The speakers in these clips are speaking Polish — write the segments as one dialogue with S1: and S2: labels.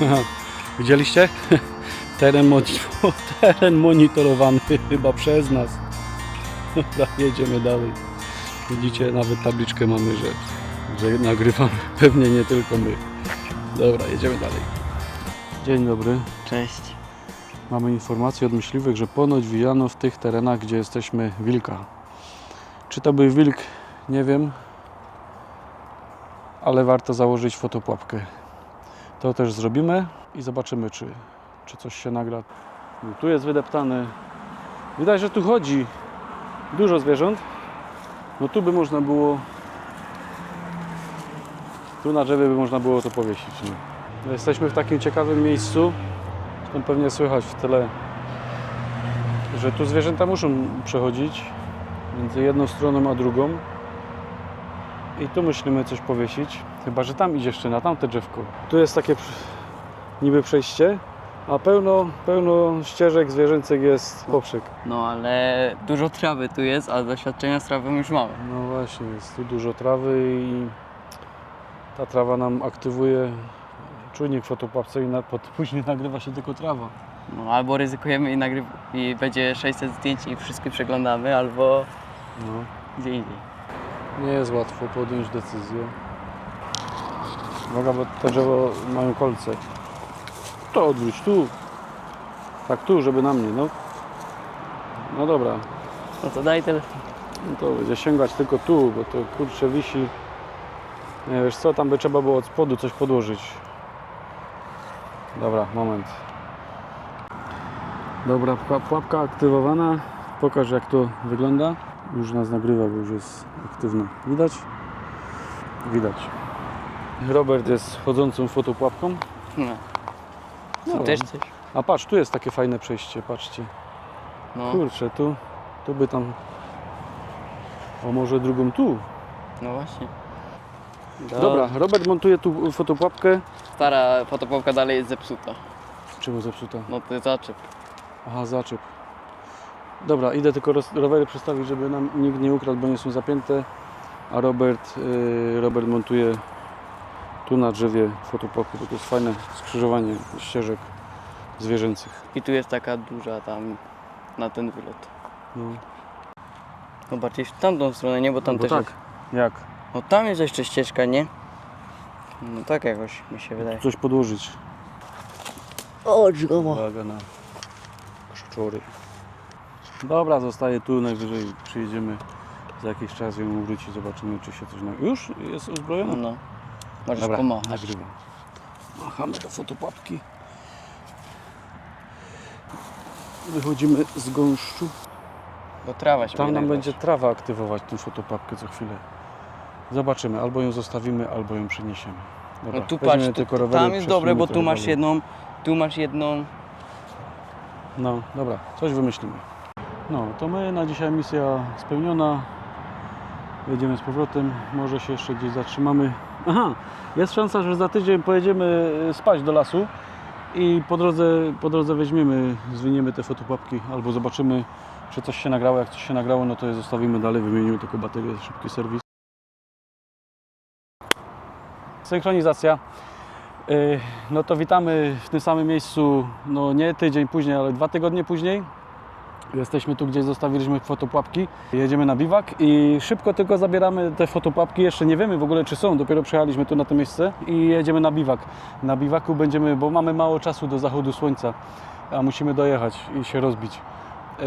S1: Widzieliście? Teren, teren monitorowany chyba przez nas. Dobra, jedziemy dalej. Widzicie, nawet tabliczkę mamy, że, że nagrywamy. Pewnie nie tylko my. Dobra, jedziemy dalej. Dzień dobry.
S2: Cześć.
S1: Mamy informację od myśliwych, że ponoć wijano w tych terenach, gdzie jesteśmy wilka. Czy to był wilk? Nie wiem. Ale warto założyć fotopułapkę. To też zrobimy i zobaczymy, czy, czy coś się nagra. No, tu jest wydeptane. Widać, że tu chodzi dużo zwierząt. No tu by można było. Tu na drzewie by można było to powiesić. Nie? Jesteśmy w takim ciekawym miejscu. Zresztą pewnie słychać w tyle, że tu zwierzęta muszą przechodzić między jedną stroną a drugą. I tu myślimy coś powiesić. Chyba, że tam idzie jeszcze na tamte drzewko. Tu jest takie niby przejście, a pełno, pełno ścieżek zwierzęcych jest poprzek.
S2: No ale dużo trawy tu jest, a doświadczenia z trawą już mamy.
S1: No właśnie, jest tu dużo trawy i ta trawa nam aktywuje czujnik w fotopułapce i na, pod, później nagrywa się tylko trawa.
S2: No albo ryzykujemy i, nagryw- i będzie 600 zdjęć i wszystkie przeglądamy, albo
S1: No.
S2: gdzie indziej.
S1: Nie jest łatwo podjąć decyzję. Uwaga, bo te drzewo mają kolce. To odwróć tu. Tak tu, żeby na mnie, no. No dobra,
S2: No to daj telefon.
S1: no to będzie sięgać tylko tu, bo to kurczę wisi. Nie wiesz co, tam by trzeba było od spodu coś podłożyć. Dobra, moment. Dobra, puła- pułapka aktywowana. Pokaż jak to wygląda. Już nas nagrywa, bo już jest aktywna. Widać? Widać. Robert jest chodzącą fotopułapką.
S2: No.
S1: No.
S2: Tu też coś.
S1: A patrz, tu jest takie fajne przejście, patrzcie.
S2: No,
S1: Kurczę, tu, tu by tam... O, może drugą tu?
S2: no właśnie. Do-
S1: Dobra, Robert montuje tu fotopułapkę.
S2: Stara fotopałka dalej jest zepsuta.
S1: Czemu zepsuta?
S2: No to zaczep.
S1: Aha, zaczep. Dobra, idę tylko roz, rowery przestawić, żeby nam nikt nie ukradł, bo nie są zapięte. A Robert, yy, Robert montuje tu na drzewie bo to jest fajne skrzyżowanie ścieżek zwierzęcych.
S2: I tu jest taka duża tam na ten wylot.
S1: No,
S2: No bardziej w tamtą stronę, nie? Bo tam
S1: bo
S2: też
S1: tak,
S2: jest.
S1: jak?
S2: No tam jest jeszcze ścieżka, nie? No tak jakoś mi się wydaje.
S1: Coś podłożyć.
S2: O, drzgomo.
S1: Uwaga na szczury. Dobra, zostaje tu, najwyżej przyjedziemy za jakiś czas ją wróci, zobaczymy czy się coś... Na... Już jest uzbrojona?
S2: No. Możesz
S1: Dobra,
S2: pomachać.
S1: nagrywam. Machamy do fotopułapki. Wychodzimy z gąszczu.
S2: Bo trawa się
S1: Tam nam
S2: będzie
S1: trawa aktywować tę fotopułapkę co chwilę. Zobaczymy, albo ją zostawimy, albo ją przeniesiemy. Dobra,
S2: No tu patrz, tu,
S1: tylko rowery,
S2: tam jest dobre, bo tu masz jedną, tu masz jedną.
S1: No, dobra, coś wymyślimy. No, to my na dzisiaj misja spełniona. Jedziemy z powrotem, może się jeszcze gdzieś zatrzymamy. Aha, jest szansa, że za tydzień pojedziemy e, spać do lasu i po drodze, po drodze weźmiemy, zwiniemy te fotopułapki albo zobaczymy, czy coś się nagrało. Jak coś się nagrało, no to je zostawimy dalej, wymienimy tylko baterię, szybki serwis. Synchronizacja. Yy, No to witamy w tym samym miejscu, no nie tydzień później, ale dwa tygodnie później. Jesteśmy tu, gdzie zostawiliśmy fotopułapki. Jedziemy na biwak i szybko tylko zabieramy te fotopułapki. Jeszcze nie wiemy w ogóle, czy są. Dopiero przyjechaliśmy tu na to miejsce i jedziemy na biwak. Na biwaku będziemy, bo mamy mało czasu do zachodu słońca, a musimy dojechać i się rozbić. Yy,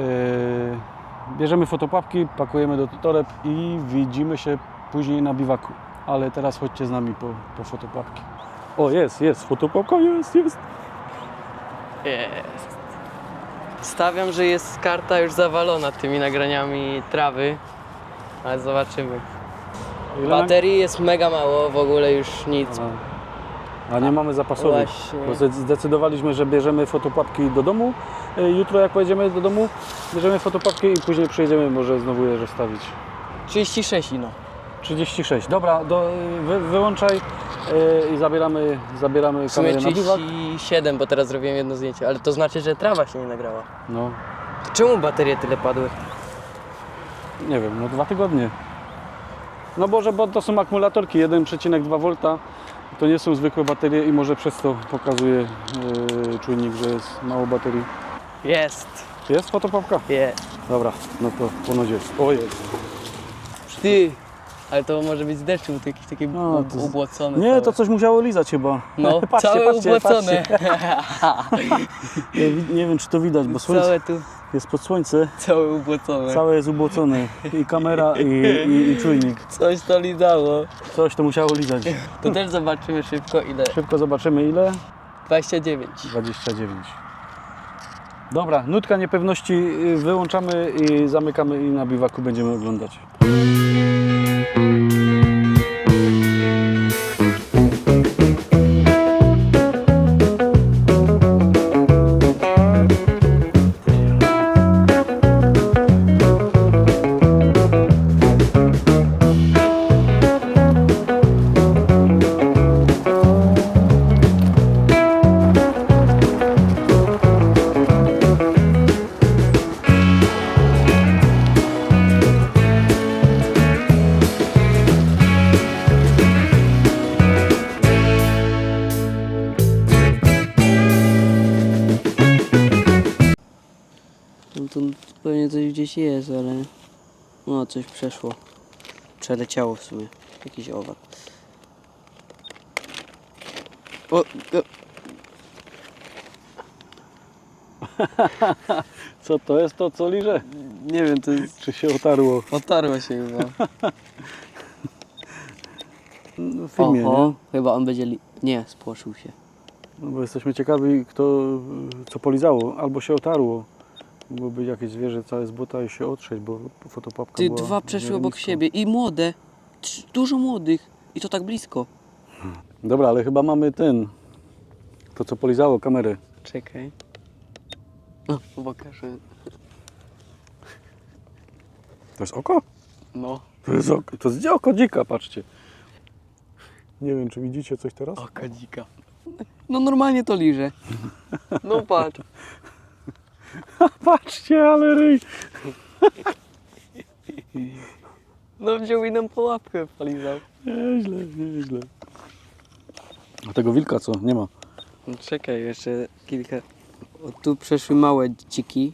S1: Bierzemy fotopułapki, pakujemy do toreb i widzimy się później na biwaku. Ale teraz chodźcie z nami po, po. O, jest, jest, fotopułapka, jest, jest.
S2: Jest. Stawiam, że jest karta już zawalona tymi nagraniami trawy, ale zobaczymy.
S1: Ile
S2: Baterii jest mega mało, w ogóle już nic.
S1: A, nie mamy zapasowych.
S2: Właśnie.
S1: Bo zde- zdecydowaliśmy, że bierzemy fotopułapki do domu. Y, Jutro jak pojedziemy do domu, bierzemy fotopułapki i później przyjedziemy może znowu je zostawić.
S2: 36 no.
S1: 36. Dobra, do, y, wy, wyłączaj i zabieramy, zabieramy
S2: W sumie
S1: kamerę na biwak.
S2: 37, bo teraz zrobiłem jedno zdjęcie, ale to znaczy, że trawa się nie nagrała.
S1: No,
S2: czemu baterie tyle padły?
S1: nie wiem, no dwa tygodnie. No może, bo to są akumulatorki 1,2 V. To nie są zwykłe baterie i może przez to pokazuje yy, czujnik, że jest mało baterii.
S2: Jest.
S1: Jest fotopapka?
S2: Jest.
S1: Dobra, no to ponoć jest. O jest.
S2: Ty. Ale to może być z deszczu, to jakieś takie
S1: No, to z-
S2: ubłocone.
S1: Nie,
S2: całe.
S1: to coś musiało lizać chyba.
S2: No,
S1: patrzcie,
S2: całe
S1: patrzcie,
S2: ubłocone.
S1: Nie, wi- nie wiem, czy to widać, bo słońce
S2: Całe tu,
S1: jest pod słońce.
S2: całe ubłocone.
S1: Całe jest ubłocone. I kamera, i, i, i czujnik.
S2: Coś to lizało.
S1: Coś to musiało lizać.
S2: To też zobaczymy szybko ile.
S1: Szybko zobaczymy ile.
S2: 29.
S1: 29. Dobra, nutka niepewności y, wyłączamy i zamykamy i na biwaku będziemy oglądać.
S2: No to pewnie coś gdzieś jest, ale... No, coś przeszło. Przeleciało w sumie. Jakiś owad. O, o,
S1: Co to jest to, co liże?
S2: nie wiem, to jest...
S1: Czy się otarło
S2: Otarło się chyba.
S1: w filmie,
S2: Oho, chyba on będzie... Li... Nie, spłoszył się.
S1: nie? No bo jesteśmy ciekawi, kto, co polizało. Albo się otarło. Mogło być jakieś zwierzę całe z buta i się otrzeć, bo fotopapka
S2: Ty,
S1: była
S2: dwa przeszły obok
S1: nisko.
S2: siebie i młode. Trz- Dużo młodych. I to tak blisko.
S1: Dobra, ale chyba mamy ten, to co polizało kamerę.
S2: Czekaj. No, pokażę.
S1: To jest oko?
S2: No,
S1: To jest oko, to jest oko dzika, patrzcie. Nie wiem, czy widzicie coś teraz?
S2: oka dzika. No normalnie to liże. No patrz.
S1: Patrzcie, ale ryj.
S2: No wziął i nam po łapkę polizał.
S1: Nieźle, nieźle. A tego wilka co? Nie ma.
S2: No, czekaj, jeszcze kilka. O, tu przeszły małe dziki.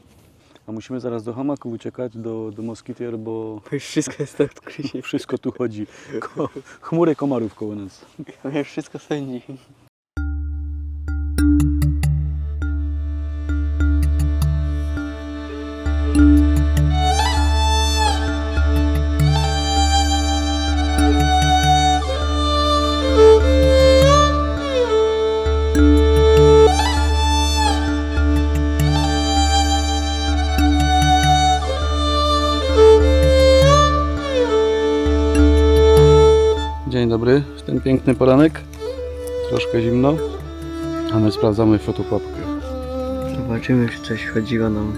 S1: A musimy zaraz do hamaku uciekać, do, do moskitier, bo
S2: Bo już wszystko jest tak odkrycie.
S1: wszystko tu chodzi. Ko chmury komarów koło nas.
S2: Już wszystko sędzi.
S1: Dobry, w ten piękny poranek. Troszkę zimno, a my sprawdzamy fotopłapkę.
S2: Zobaczymy, czy coś chodziło nam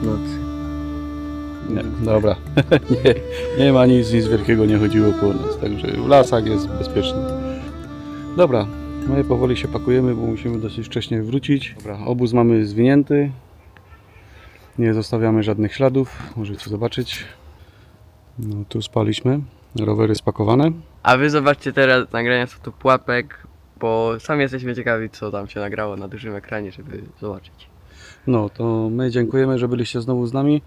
S2: w nocy.
S1: Nie, dobra. nie, nie ma nic, nic wielkiego nie chodziło po nas, także w lasach jest bezpiecznie. Dobra, my powoli się pakujemy, bo musimy dosyć wcześnie wrócić. Dobra, obóz mamy zwinięty. Nie zostawiamy żadnych śladów, możecie zobaczyć. No, tu spaliśmy, rowery spakowane.
S2: A wy zobaczcie teraz nagrania z fotopłapek, bo sami jesteśmy ciekawi, co tam się nagrało na dużym ekranie, żeby zobaczyć.
S1: No, to my dziękujemy, że byliście znowu z nami.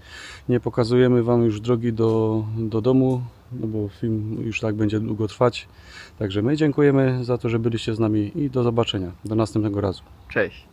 S1: Nie pokazujemy Wam już drogi do, do domu, no bo film już tak będzie długo trwać. Także my dziękujemy za to, że byliście z nami i do zobaczenia. Do następnego razu.
S2: Cześć.